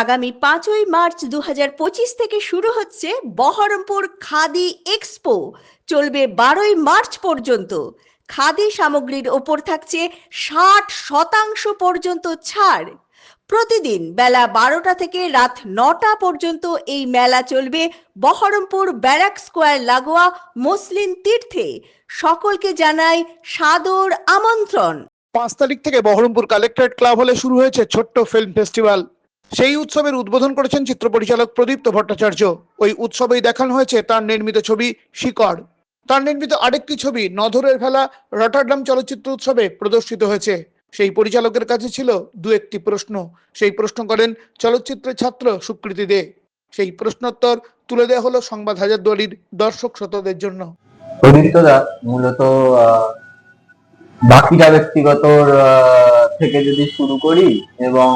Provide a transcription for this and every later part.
আগামী পাঁচই মার্চ দু হাজার পঁচিশ থেকে শুরু হচ্ছে বহরমপুর খাদি এক্সপো। চলবে বারোই মার্চ পর্যন্ত। খাদি সামগ্রীর ওপর থাকছে ষাট শতাংশ পর্যন্ত ছাড়। প্রতিদিন বেলা বারোটা থেকে রাত নটা পর্যন্ত এই মেলা চলবে বহরমপুর ব্যারাক স্কোয়ার লাগোয়া মুসলিম তীর্থে। সকলকে জানাই সাদর আমন্ত্রণ। পাঁচ তারিখ থেকে বহরমপুর কালেক্টরেট ক্লাব হলে শুরু হয়েছে ছোট্ট ফিল্ম ফেস্টিভ্যাল সেই উৎসবের উদ্বোধন করেছেন চিত্র পরিচালক প্রদীপ্ত ভট্টাচার্য। ওই উৎসবেই দেখানো হয়েছে তার নির্মিত ছবি শিকড়। তার নির্মিত আরেকটি ছবি নধরের ভেলা রটারডাম চলচ্চিত্র উৎসবে প্রদর্শিত হয়েছে। সেই পরিচালকের কাছে ছিল দু একটি প্রশ্ন। সেই প্রশ্ন করেন, চলচ্চিত্রের ছাত্র সুকৃতি দে। সেই প্রশ্নোত্তর তুলে দেওয়া হলো সংবাদ হাজারদুয়ারির দর্শক শ্রোতাদের জন্য। মূলত বাকিটা ব্যক্তিগত থেকে যদি শুরু করি এবং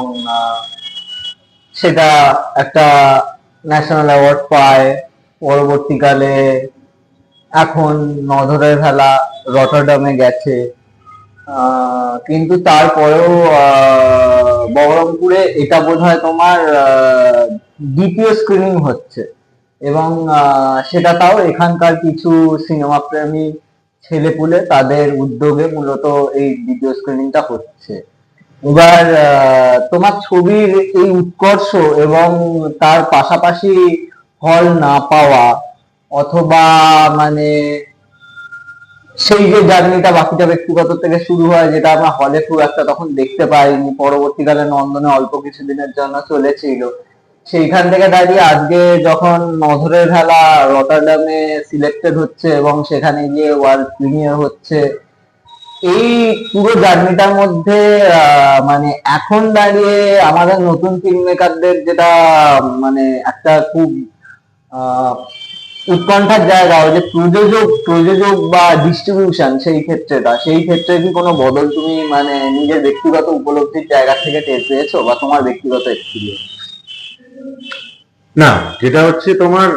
সেটা একটা ন্যাশনাল অ্যাওয়ার্ড পায়, পরবর্তীকালে এখন নধরের ভেলা রটারডামে গেছে। কিন্তু তারপরেও বহরমপুরে এটা বোধহয় তোমার দ্বিতীয় স্ক্রিনিং হচ্ছে। এবং সেটা তাও এখানকার কিছু সিনেমা প্রেমী ছেলেপুলে তাদের উদ্যোগে মূলত এই দ্বিতীয় স্ক্রিনিংটা হচ্ছে। এবার তোমার ছবির এই উৎকর্ষ এবং তার পাশাপাশি হল না পাওয়া অথবা মানে সেই যে জার্নিটা বাকিটা ব্যক্তিগত থেকে শুরু হয়, যেটা আমরা হলে খুব একটা তখন দেখতে পাইনি, পরবর্তীকালে নন্দনে অল্প কিছুদিনের জন্য চলেছিল। সেইখান থেকে দাঁড়িয়ে আজকে যখন নজরের ভেলা রটারডামে সিলেক্টেড হচ্ছে এবং সেখানে গিয়ে ওয়ার্ল্ড প্রিমিয়ার হচ্ছে এই পুরো জার্নিটার মধ্যে মানে এখন দাঁড়িয়ে আমাদের নতুন ফিল্ম মেকারদের যেটা মানে একটা খুব উৎকণ্ঠার জায়গা যে প্রযোজক প্রযোজক বা ডিস্ট্রিবিউশন সেই ক্ষেত্রেটা, সেই ক্ষেত্রে কি কোনো বদল তুমি মানে নিজের ব্যক্তিগত উপলব্ধির জায়গা থেকে টের পেয়েছ বা তোমার ব্যক্তিগত এক্সপিরিয়েন্স না, যেটা হচ্ছে তোমার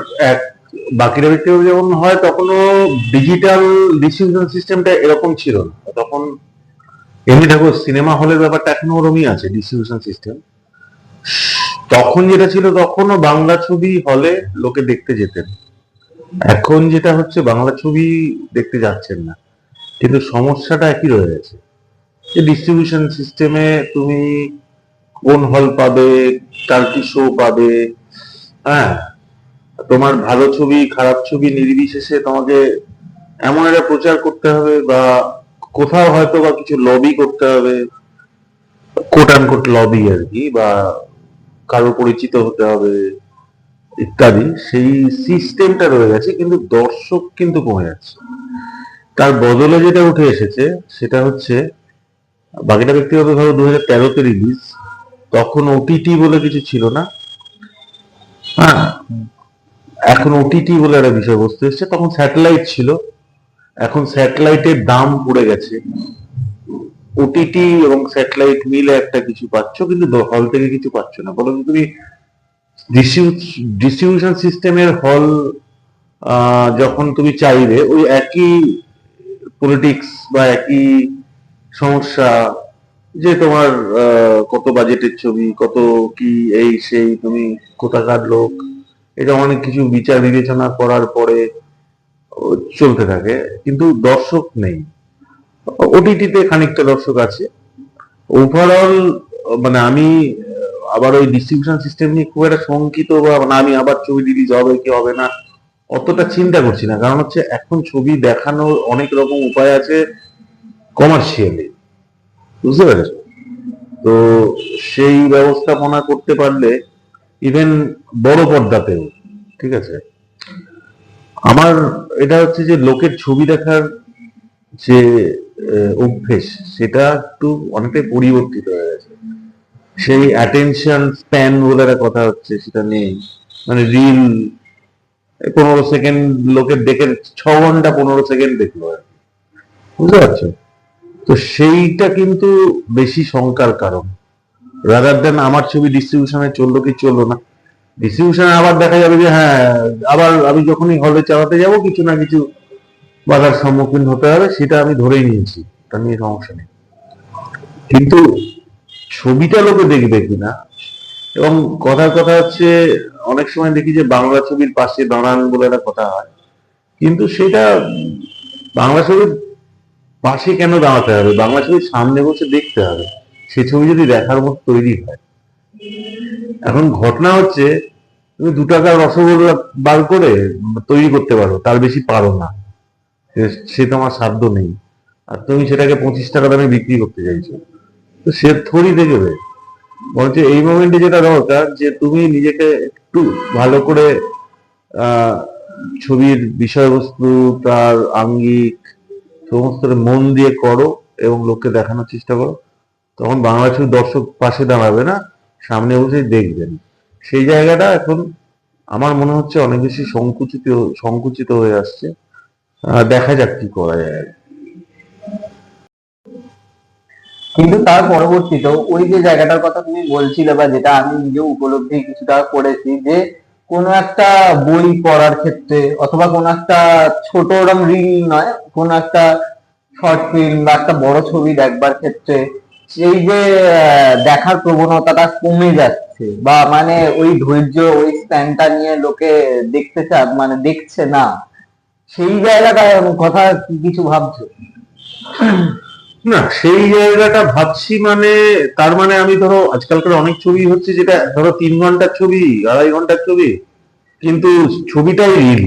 বাকিরা ব্যক্তিগত যেমন হয়, তখনও ডিজিটাল ডিস্ট্রিবিউশন সিস্টেমটা এরকম ছিল না। তখন এমনি দেখো সিনেমা হলের ব্যাপারটা এখনও ওরমই আছে ডিস্ট্রিবিউশন সিস্টেম তখন যেটা ছিল, তখনও বাংলা ছবি হলে লোকে দেখতে যেতেন। এখন যেটা হচ্ছে, বাংলা ছবি দেখতে যাচ্ছেন না। কিন্তু সমস্যাটা একই রয়ে গেছে। যে ডিস্ট্রিবিউশন সিস্টেমে তুমি কোন হল পাবে, কার কি শো পাবে হ্যাঁ? তোমার ভালো ছবি, খারাপ ছবি নির্বিশেষে তোমাকে এমন একটা প্রচার করতে হবে বা কোথাও হয়তো বা কিছু লবি করতে হবে কোট কোট লবি আর কি, বা কারও পরিচিত হতে হবে, ইত্যাদি। সেই সিস্টেমটা রয়ে গেছে, কিন্তু দর্শক কিন্তু কমে যাচ্ছে। তার বদলে যেটা উঠে এসেছে, সেটা হচ্ছে, বাকিটা ব্যক্তিগত ধরো দু হাজার তেরোতে রিলিজ তখন ওটিটি বলে কিছু ছিল না। হ্যাঁ এখন ওটিটি বলে একটা বিষয়বস্তু এসছে, তখন স্যাটেলাইট ছিল। এখন স্যাটেলাইটের দাম পড়ে গেছে। ওটিটি এবং স্যাটেলাইট মিলে একটা কিছু পাচ্ছ, কিন্তু হল থেকে কিছু পাচ্ছ না। বরং তুমি ডিস্ট্রিবিউশন সিস্টেমের হল যখন তুমি চাইবে, ওই একই পলিটিক্স বা একই সমস্যা যে তোমার কত বাজেটের ছবি, কত কি এই, সেই, তুমি কোথাকার লোক এটা অনেক কিছু বিচার বিবেচনা করার পরে চলতে থাকে। কিন্তু দর্শক নেই। ওটিটিতে খানিকটা দর্শক আছে। ওভারঅল মানে আমি, আবার ওই ডিস্ট্রিবিউশন সিস্টেম নিয়ে খুব একটা শঙ্কিত বা মানে আমি আবার ছবি রিলিজ হবে কি হবে না, অতটা চিন্তা করছি না। কারণ হচ্ছে এখন ছবি দেখানোর অনেক রকম উপায় আছে কমার্শিয়ালি বুঝতে পেরেছ? তো সেই ব্যবস্থাপনা করতে পারলে ইভেন বড় পর্দাতেও, ঠিক আছে? আমার এটা হচ্ছে যে লোকের ছবি দেখার যে অভ্যেস, সেটা একটু অনেকটাই পরিবর্তিত হয়ে গেছে। সেই অ্যাটেনশন স্প্যান বলে একটা কথা হচ্ছে, সেটা নেই। মানে রিল পনেরো সেকেন্ড লোকের দেখে, ছ ঘণ্টা পনেরো সেকেন্ড দেখল আর। বুঝতে পারছ? তো সেইটা কিন্তু বেশি শঙ্কার কারণ। রাদার দেন আমার ছবি ডিস্ট্রিবিউশনে চলল কি চলল না? ডিস্ট্রিবিউশনে আবার দেখা যাবে যে হ্যাঁ আবার আমি যখনই হলে চালাতে যাব কিছু না কিছু বাধার সম্মুখীন হতে হবে, সেটা আমি ধরেই নিয়েছি। এটা নিয়ে সমস্যা নেই। কিন্তু ছবিটা লোকে দেখবে কিনা? এবং কথার কথা হচ্ছে, অনেক সময় দেখি যে বাংলা ছবির পাশে দাঁড়ান বলে একটা কথা হয়। কিন্তু সেটা বাংলা ছবির পাশে কেন দাঁড়াতে হবে? বাংলা ছবির সামনে বসে দেখতে হবে। সে ছবি যদি দেখার মতো তৈরি হয়। এখন ঘটনা হচ্ছে, তুমি দু টাকার রসগোল্লা বার করে তৈরি করতে পারো, তার বেশি পারো না। সে- তোমার সাধ্য নেই। আর তুমি সেটাকে পঁচিশ টাকা দামে বিক্রি করতে চাইছো। তো সে থরি দেখবে বলছে এই মোমেন্টে যেটা দরকার, যে তুমি নিজেকে একটু ভালো করে ছবির বিষয়বস্তু, তার আঙ্গিক সমস্ত মন দিয়ে করো এবং লোককে দেখানোর চেষ্টা করো। তখন বাংলা ছবির দর্শক পাশে দাঁড়াবে না, সামনে বসে দেখবেন। সেই জায়গাটা এখন আমার মনে হচ্ছে অনেক বেশি সংকুচিত সংকুচিত হয়ে আসছে। দেখা যাক কি করা যায় কিন্তু তার পরবর্তীতেও ওই যে জায়গাটার কথা তুমি বলছিলে বা যেটা আমি নিজে উপলব্ধি কিছুটা করেছি যে কোনো একটা বই পড়ার ক্ষেত্রে অথবা কোনো একটা ছোট ওরম রিল নয়, কোনো একটা শর্ট ফিল্ম বা একটা বড় ছবি দেখবার ক্ষেত্রে সেই যে দেখার প্রবণতাটা কমে যাচ্ছে বা মানে ওই ধৈর্য, ওই স্প্যানটা নিয়ে লোকে দেখতে চা মানে দেখছে না, সেই জায়গাটার কথা কিছু ভাবছ? না, সেই জায়গাটা ভাবছি মানে তার মানে আমি ধরো আজকালকার অনেক ছবি হচ্ছে যেটা, ধরো তিন ঘণ্টার ছবি, আড়াই ঘণ্টার ছবি, কিন্তু ছবিটাই রিল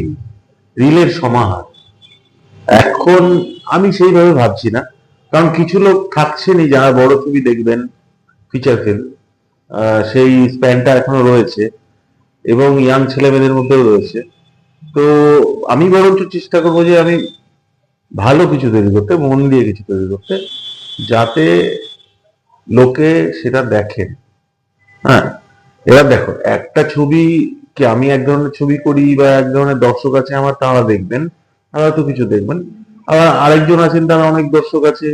রিলের সমাহার। এখন আমি সেইভাবে ভাবছি না। কারণ কিছু লোক থাকছেনই যারা বড় ছবি দেখবেন ফিচার ফিল্ম সেই স্প্যানটা এখনও রয়েছে এবং ইয়াং ছেলেমেয়েদের মধ্যেও রয়েছে। তো আমি বরঞ্চ চেষ্টা করব যে আমি ভালো কিছু তৈরি করতে, মন দিয়ে কিছু তৈরি করতে, যাতে লোকে সেটা দেখেন। হ্যাঁ এবার দেখো, একটা ছবি কি আমি এক ধরনের ছবি করি বা এক ধরনের দর্শক আছে আমার, তারা দেখবেন, তারা তো কিছু দেখবেন। আবার আরেকজন আছেন তার অনেক দর্শক আছে,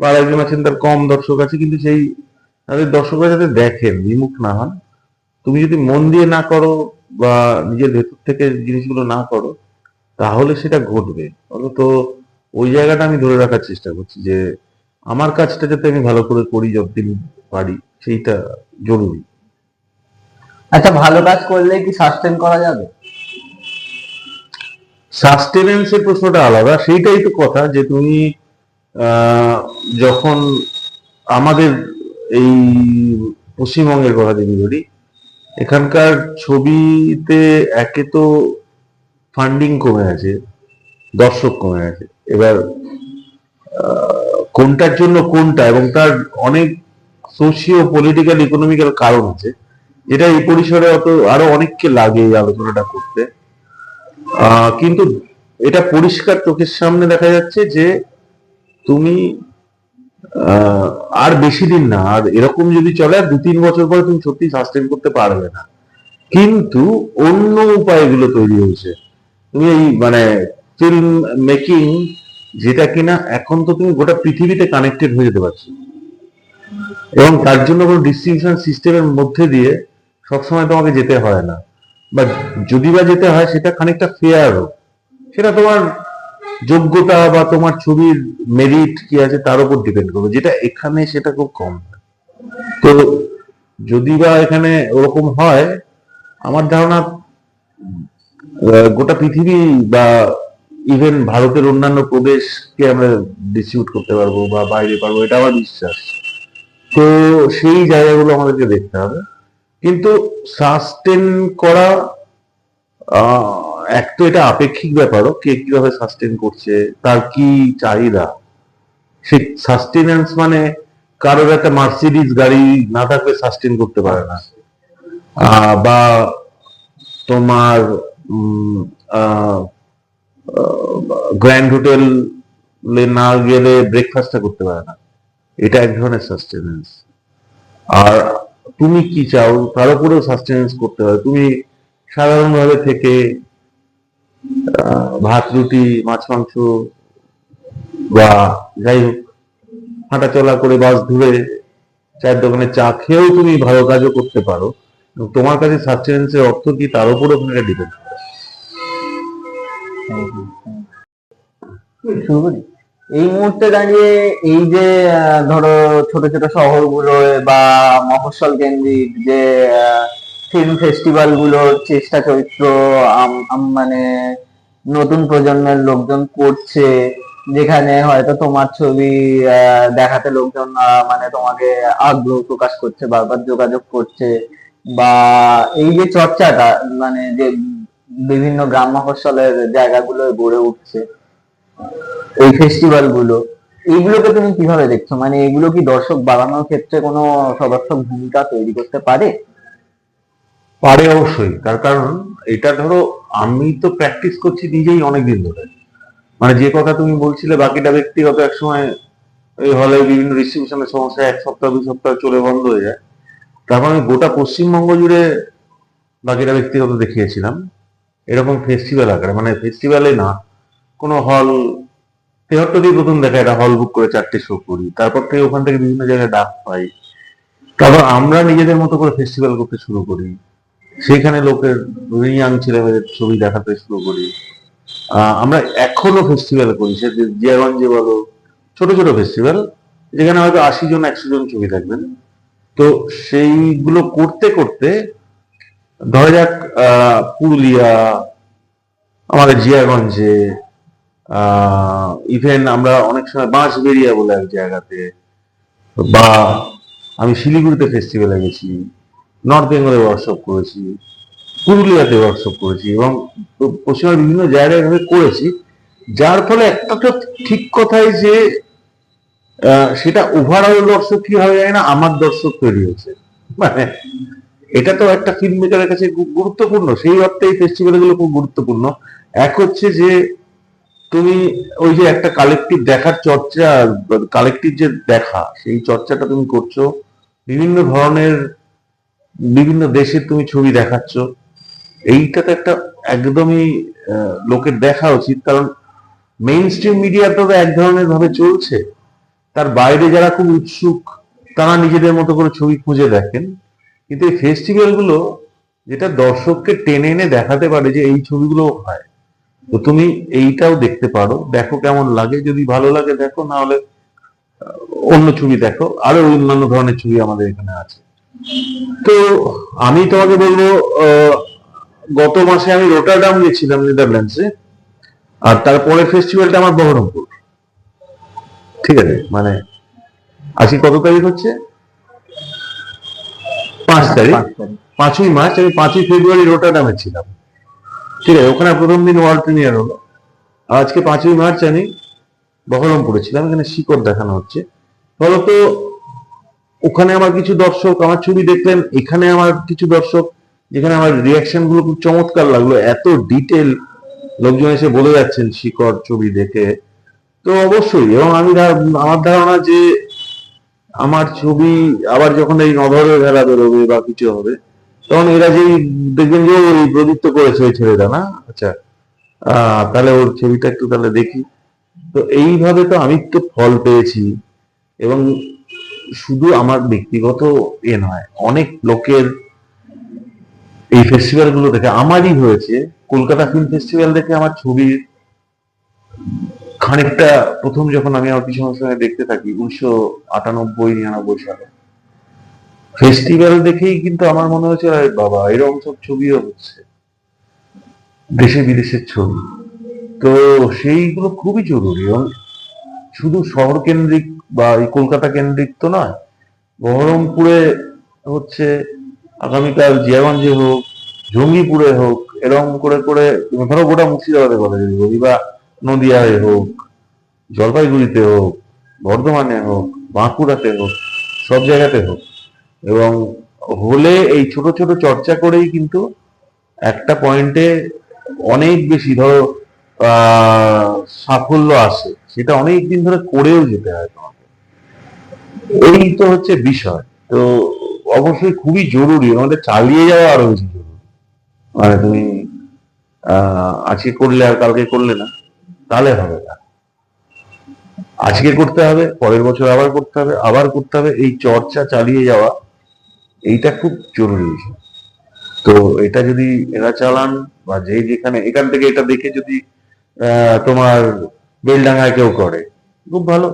বা আরেকজন আছেন তার কম দর্শক আছে, কিন্তু সেই তাদের দর্শকরা যাতে দেখেন, বিমুখ না হন, তুমি যদি মন দিয়ে না করো বা নিজের ভেতর থেকে জিনিসগুলো না করো, তাহলে সেটা ঘটবে। অন্তত ওই জায়গাটা আমি ধরে রাখার চেষ্টা করছি যে, আমার কাজটা যাতে আমি ভালো করে করি, যতদিন পারি, সেইটা জরুরি। আচ্ছা ভালো কাজ করলে কি সাস্টেন করা যাবে? সাস্টেনেন্সের প্রশ্নটা আলাদা। সেইটাই তো কথা যে তুমি যখন আমাদের এই পশ্চিমবঙ্গের কথা যদি ধরি এখানকার ছবিতে একে তো ফান্ডিং কমে আছে, দর্শক কমে আছে। এবার কোনটার জন্য কোনটা এবং তার অনেক সোশিও পলিটিক্যাল ইকোনমিক্যাল কারণ আছে। যেটা এই পরিসরে অত আরও অনেককে লাগে এই আলোচনাটা করতে। কিন্তু এটা পরিষ্কার চোখের সামনে দেখা যাচ্ছে যে তুমি আর বেশি দিন না, আর এরকম যদি চলে, আর দু তিন বছর পরে তুমি সত্যি সাস্টেন করতে পারবে না। কিন্তু অন্য উপায়গুলো তৈরি হয়েছে। তুমি এই মানে ফিল্ম মেকিং যেটা কিনা এখন তো তুমি গোটা পৃথিবীতে কানেক্টেড হয়ে যেতে পারছ। এবং তার জন্য কোনো ডিস্ট্রিবিউশন সিস্টেমের মধ্যে দিয়ে সবসময় তোমাকে যেতে হয় না। বা যদি বা যেতে হয়, সেটা খানিকটা ফেয়ার হোক। সেটা তোমার যোগ্যতা বা তোমার ছবির মেরিট কি আছে, তার উপর ডিপেন্ড করবে। যেটা এখানে, সেটা খুব কম তো যদি বা এখানে ওরকম হয়, আমার ধারণা গোটা পৃথিবী বা ইভেন ভারতের অন্যান্য প্রদেশকে আমরা ডিস্ট্রিবিউট করতে পারব বা বাইরে পারব, এটা আমার বিশ্বাস। তো সেই জায়গাগুলো আমাদেরকে দেখতে হবে। কিন্তু সাস্টেন করা এক তো এটা আপেক্ষিক ব্যাপারও, কে কীভাবে সাস্টেন করছে, তার কি চাহিদা? সেই সাস্টেনেন্স মানে কারোর একটা মার্সিডিজ গাড়ি না থাকলে সাস্টেন করতে পারে না। বা তোমার গ্র্যান্ড হোটেল না গেলে ব্রেকফাস্টটা করতে পারে না। এটা এক ধরনের সাস্টেনেন্স আর তুমি কি চাও? তার উপরেও সাস্টেনেন্স করতে হয়। তুমি সাধারণভাবে থেকে ভাত, রুটি, মাছ, মাংস বা যাই হোক হাঁটা চলা করে বাস ধরে চায়ের দোকানে চা খেয়েও তুমি ভালো কাজও করতে পারো। তোমার কাছে সাস্টেনেন্সের অর্থ কি তার উপরে ওখানে ডিপেন্ড করে। শুরু করি। এই মুহূর্তে দাঁড়িয়ে এই যে ধরো ছোট ছোট শহরগুলো বা মফস্বল কেন্দ্রিক যে ফিল্ম ফেস্টিভ্যালগুলোর চেষ্টা চরিত্র মানে নতুন প্রজন্মের লোকজন করছে, যেখানে হয়তো তোমার ছবি দেখাতে লোকজন মানে তোমাকে আগ্রহ প্রকাশ করছে, বারবার যোগাযোগ করছে বা এই যে চর্চাটা মানে যে বিভিন্ন গ্রাম মফস্বলের জায়গাগুলো গড়ে উঠছে এই ফেস্টিভ্যালগুলো এইগুলোকে তুমি কীভাবে দেখছ? মানে এগুলো কি দর্শক বাড়ানোর ক্ষেত্রে কোনো সদর্থক ভূমিকা তৈরি করতে পারে? পারে অবশ্যই, তার কারণ এটা ধরো, আমি তো প্র্যাকটিস করছি নিজেই অনেকদিন ধরে। মানে যে কথা তুমি বলছিলে, বাকিটা ব্যক্তিগত এক সময় এই হলে বিভিন্ন ডিস্ট্রিবিউশনের সমস্যা, এক সপ্তাহ দুই সপ্তাহ চলে বন্ধ হয়ে যায়। তারপর আমি গোটা পশ্চিমবঙ্গ জুড়ে বাকিটা ব্যক্তিগত দেখিয়েছিলাম। এরকম ফেস্টিভ্যাল আকারে মানে ফেস্টিভ্যালে না কোনো হল তেহট্টতেই প্রথম দেখা এটা হল বুক করে চারটে শো করি। তারপর থেকে ওখান থেকে বিভিন্ন জায়গায় ডাক পাই। তারপর আমরা নিজেদের মতো করে ফেস্টিভ্যাল করতে শুরু করি। সেখানে লোকের ইয়াং ছেলেমেয়েদের ছবি দেখাতে শুরু করি। আমরা এখনও ফেস্টিভ্যাল করি। সে জিয়াগঞ্জে বলো, ছোট ছোট ফেস্টিভ্যাল যেখানে হয়তো আশি জন, একশো জন ছবি থাকবেন। তো সেইগুলো করতে করতে, ধরা যাক পুরুলিয়া, আমাদের জিয়াগঞ্জে ইভেন আমরা অনেক সময় বাঁশবেরিয়া বলে এক জায়গাতে, বা আমি শিলিগুড়িতে ফেস্টিভ্যালে গেছি নর্থ বেঙ্গলে ওয়ার্কশপ করেছি, পুরুলিয়াতে ওয়ার্কশপ করেছি, এবং পশ্চিমবঙ্গের বিভিন্ন জায়গায় এভাবে করেছি, যার ফলে একটা তো ঠিক কথাই যে সেটা ওভারঅল দর্শক কি হবে জানি না, আমার দর্শক তৈরি হয়েছে। মানে এটা তো একটা ফিল্ম মেকারের কাছে গুরুত্বপূর্ণ, সেই অর্থে এই ফেস্টিভ্যালগুলো খুব গুরুত্বপূর্ণ। এক হচ্ছে যে তুমি ওই যে একটা কালেকটিভ দেখার চর্চা কালেকটিভ যে দেখা, সেই চর্চাটা তুমি করছ, বিভিন্ন ধরনের, বিভিন্ন দেশের তুমি ছবি দেখাচ্ছ এইটা তো একটা একদমই লোকের দেখা উচিত, কারণ মেইন স্ট্রিম মিডিয়াটা তো এক ধরনের ভাবে চলছে, তার বাইরে যারা খুব উৎসুক, তারা নিজেদের মতো করে ছবি খুঁজে দেখেন, কিন্তু এই ফেস্টিভ্যালগুলো, যেটা দর্শককে টেনে এনে দেখাতে পারে যে এই ছবিগুলো হয় তো তুমি এইটাও দেখতে পারো। দেখো কেমন লাগে। যদি ভালো লাগে দেখো। না হলে অন্য ছবি দেখো। আরও অন্যান্য ধরনের ছবি আমাদের এখানে আছে। তো আমি তোমাকে বলব গত মাসে আমি রোটারডাম গেছিলাম নেদারল্যান্ডসে। আর তারপরে ফেস্টিভ্যালটা আমার বহরমপুর। ঠিক আছে? মানে আজকে কত তারিখ হচ্ছে? পাঁচ তারিখ। পাঁচ তারিখ। পাঁচই মার্চ। আমি পাঁচই ফেব্রুয়ারি রোটারডামে ছিলাম। ঠিক আছে, ওখানে প্রথম দিন ওয়ার্ল্ড প্রিমিয়ার হলো। আজকে পাঁচই মার্চ আমি বহরমপুরে ছিলাম, এখানে শিকড় দেখানো হচ্ছে। ফলত ওখানে আমার কিছু দর্শক আমার ছবি দেখলেন, এখানে আমার কিছু দর্শক, যেখানে আমার রিয়াকশনগুলো খুব চমৎকার লাগল, এত ডিটেল লোকজন এসে বলে যাচ্ছেন শিকড় ছবি দেখে। তো অবশ্যই, এবং আমি আমার ধারণা যে আমার ছবি আবার যখন এই নধরের ভেলা বেরোবে বা কিছু হবে তখন এরা যেই দেখবেন যে ওই প্রদীপ্ত করেছে ওই ছেলেটা, না? আচ্ছা। তাহলে ওর ছবিটা একটু তাহলে দেখি। তো এইভাবে তো আমি তো ফল পেয়েছি এবং শুধু আমার ব্যক্তিগত এ নয়, অনেক লোকের এই ফেস্টিভ্যালগুলো দেখে আমারই হয়েছে। কলকাতা ফিল্ম ফেস্টিভ্যাল দেখে আমার ছবির খানিকটা প্রথম যখন আমি আমার পিছনের সঙ্গে দেখতে থাকি, উনিশশো আটানব্বই নিরানব্বই সালে। ফেস্টিভ্যাল দেখেই কিন্তু আমার মনে হয়েছে আরে বাবা, এরকম সব ছবিও হচ্ছে। দেশে বিদেশের ছবি। তো সেইগুলো খুবই জরুরি এবং শুধু শহর কেন্দ্রিক বা এই কলকাতা কেন্দ্রিক তো নয়, বহরমপুরে হচ্ছে আগামীকাল জিয়াগঞ্জে হোক, জঙ্গিপুরে হোক, এরকম করে করে, ধরো গোটা মুর্শিদাবাদে কথা যদি বলি বা নদিয়ায় হোক, জলপাইগুড়িতে হোক, বর্ধমানে হোক, বাঁকুড়াতে হোক, সব জায়গাতে হোক। এবং হলে এই ছোট ছোট চর্চা করেই কিন্তু একটা পয়েন্টে অনেক বেশি ধরো সাফল্য আসে। সেটা অনেক দিন ধরে করেও যেতে হয় তোমাকে। এই তো হচ্ছে বিষয়। তো অবশ্যই খুবই জরুরি, আমাদের চালিয়ে যাওয়া আরও বেশি জরুরি। মানে তুমি আজকে করলে আর কালকে করলে না, তাহলে হবে না। আজকে করতে হবে, পরের বছর আবার করতে হবে, আবার করতে হবে। এই চর্চা চালিয়ে যাওয়া এইটা খুব জরুরি। তো এটা যদি এরা চালান বা যে যেখানে, এখান থেকে এটা দেখে যদি তোমার বেলডাঙ্গায় কেউ করে, খুব ভালো।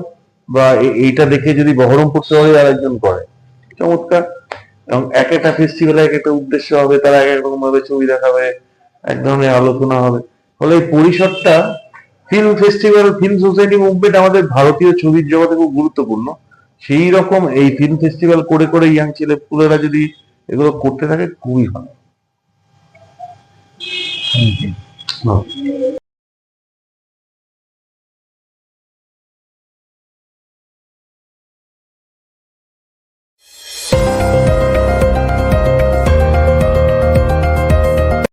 বা এইটা দেখে যদি বহরমপুর শহরে আরেকজন করে, চমৎকার। এবং এক একটা ফেস্টিভ্যালে এক একটা উদ্দেশ্য হবে, তারা এক এক রকম ভাবে ছবি দেখাবে, এক ধরনের আলোচনা হবে। ফলে এই পরিসরটা film festival film society movement আমাদের ভারতীয় ছবির জগতে খুব গুরুত্বপূর্ণ। সেই রকম এই ফিল্ম ফেস্টিভ্যাল করে করে ইয়াং ছেলে পুলেরা যদি এগুলো করতে থাকে খুবই ভালো।